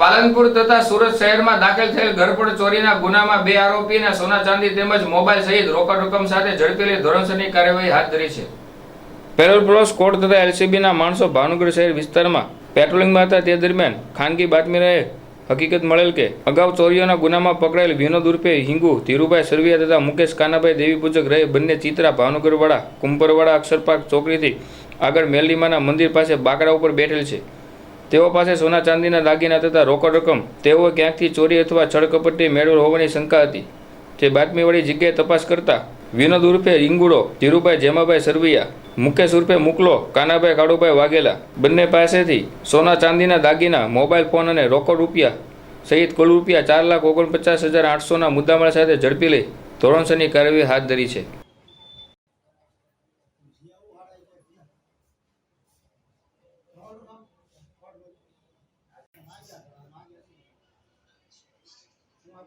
પાલનપુર તથા સુરત શહેરમાં દાખલ થયેલ ઘરફોડ ચોરીના ગુનામાં બે આરોપીને સોના ચાંદી તેમજ મોબાઈલ સહિત રોકડ રકમ સાથે ઝડપી લઈ ધોરણસરની કાર્યવાહી હાથ ધરી છે. પેરોલ પ્લસ કોર્ટ તથા એલસીબીના માણસો ભાવનગર શહેર વિસ્તારમાં પેટ્રોલિંગમાં હતા તે દરમિયાન ખાનગી બાતમી રહે હકીકત મળેલ કે અગાઉ ચોરીઓના ગુનામાં પકડાયેલ વિનોદ ઉર્ફે હિંગુ, ધીરુભાઈ સરવિયા તથા મુકેશ કાનાભાઈ દેવીપૂજક રહે બંને ચિત્રા ભાવનગરવાળા કુંભરવાડા અક્ષરપાક ચોકડીથી આગળ મેલડીમાના મંદિર પાસે બાકડા ઉપર બેઠેલ છે. તેઓ પાસે સોના ચાંદીના દાગીના તથા રોકડ રકમ તેઓ ક્યાંકથી ચોરી અથવા છળકપટ્ટી મેળવેલ હોવાની શંકા હતી. જે બાતમીવાળી જગ્યાએ તપાસ કરતા વિનોદ ઉર્ફે ઇંગુડો ધીરુભાઈ જેમાભાઈ સરવૈયા, મુકેશ ઉર્ફે મુકલો, કાનાભાઈ કાળુભાઈ વાઘેલા બંને પાસેથી સોના ચાંદીના દાગીના, મોબાઈલ ફોન અને રોકડ રૂપિયા સહિત કુલ રૂપિયા ચાર લાખ ઓગણપચાસ હજાર આઠસોના મુદ્દામાળ સાથે ઝડપી લઈ ધોરણસરની કાર્યવાહી હાથ ધરી છે. não malha. Uma